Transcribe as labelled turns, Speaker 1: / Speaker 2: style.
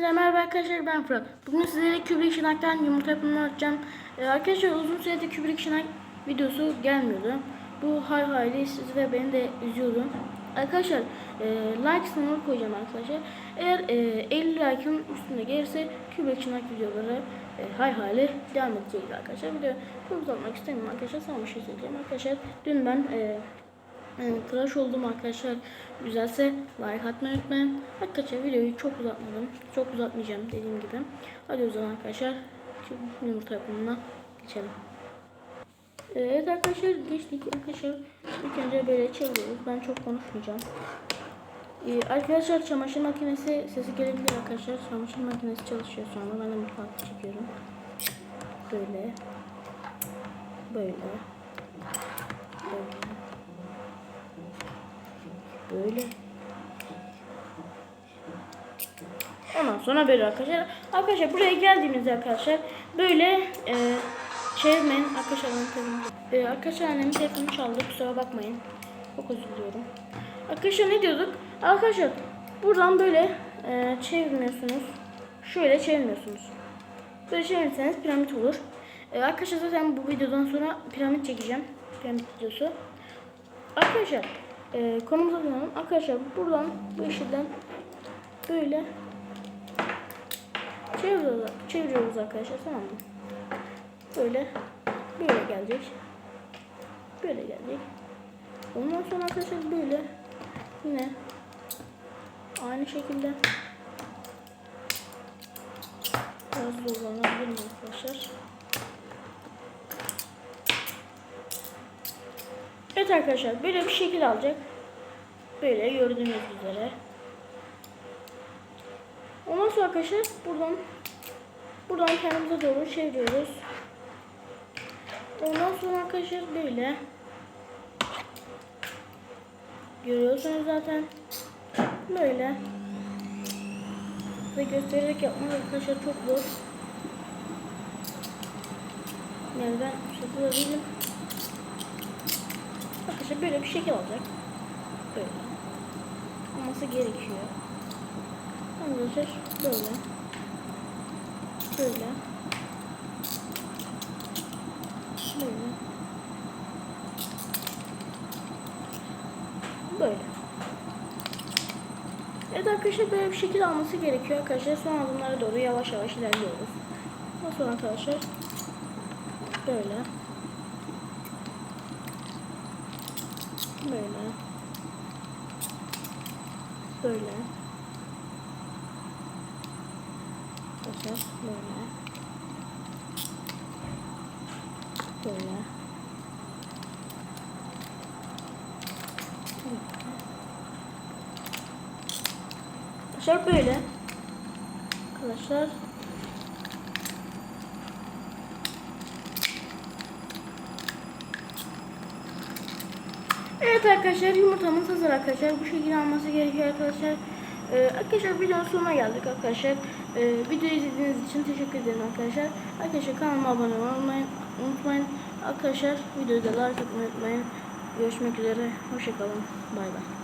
Speaker 1: Hepinize merhaba arkadaşlar ben Fırat. Bugün sizlere kübrik şınaktan yumurta yapımını açacağım. Ee, arkadaşlar uzun süredir kübrik şınak videosu gelmiyordu. Bu hay hayli sizi ve beni de üzüyordu. Arkadaşlar e, like sınırı koyacağım arkadaşlar. Eğer e, 50 like'ın üstünde gelirse kübrik şınak videoları e, hay hayli devam edecek arkadaşlar. Çok uzatmak istemiyorum arkadaşlar. Sana bir şey söyleyeceğim arkadaşlar. Dün ben e, tıraş oldum arkadaşlar. Güzelse like atmayı unutmayın. Arkadaşlar videoyu çok uzatmadım. Çok uzatmayacağım dediğim gibi. Hadi o zaman arkadaşlar yumurta yapımına geçelim. Evet arkadaşlar geçtik. Arkadaşlar ilk önce böyle çeviriyoruz. Ben çok konuşmayacağım. Ee, arkadaşlar çamaşır makinesi sesi gelebilir arkadaşlar. Çamaşır makinesi çalışıyor şu anda. Ben de mutfakta çekiyorum. Böyle. Böyle. Böyle. Ondan sonra böyle arkadaşlar. Arkadaşlar buraya geldiğimizde arkadaşlar böyle e, çevirmeyin. Arkadaşlar benim telefonum. E, arkadaşlar annemin telefonu çaldı. Kusura bakmayın. Çok özür diliyorum. Arkadaşlar ne diyorduk? Arkadaşlar buradan böyle e, çevirmiyorsunuz. Şöyle çevirmiyorsunuz. Böyle çevirirseniz piramit olur. E, arkadaşlar zaten bu videodan sonra piramit çekeceğim. Piramit videosu. Arkadaşlar e, konumuza dönelim. Arkadaşlar buradan bu işleden böyle çeviriyoruz, çeviriyoruz arkadaşlar tamam mı? Böyle böyle gelecek. Böyle gelecek. Ondan sonra arkadaşlar böyle yine aynı şekilde biraz zorlanabilir mi arkadaşlar? Evet arkadaşlar böyle bir şekil alacak. Böyle gördüğünüz üzere. Ondan sonra arkadaşlar buradan buradan kendimize doğru çeviriyoruz. Ondan sonra arkadaşlar böyle görüyorsunuz zaten böyle ve göstererek yapmak arkadaşlar çok zor. Yani ben değilim. Arkadaşlar böyle bir şekil olacak. Böyle. Olması gerekiyor. Arkadaşlar böyle. Böyle. Böyle. Böyle. Evet arkadaşlar böyle bir şekil alması gerekiyor arkadaşlar. Son adımlara doğru yavaş yavaş ilerliyoruz. Ondan sonra arkadaşlar böyle. Böyle. Böyle. Arkadaşlar böyle. Böyle. Arkadaşlar böyle. Arkadaşlar Evet arkadaşlar yumurtamız hazır arkadaşlar. Bu şekilde alması gerekiyor arkadaşlar. Ee, arkadaşlar videonun sonuna geldik arkadaşlar. Ee, videoyu izlediğiniz için teşekkür ederim arkadaşlar. Arkadaşlar kanalıma abone olmayı unutmayın. Arkadaşlar videoyu da like atmayı unutmayın. Görüşmek üzere. Hoşçakalın. Bay bay.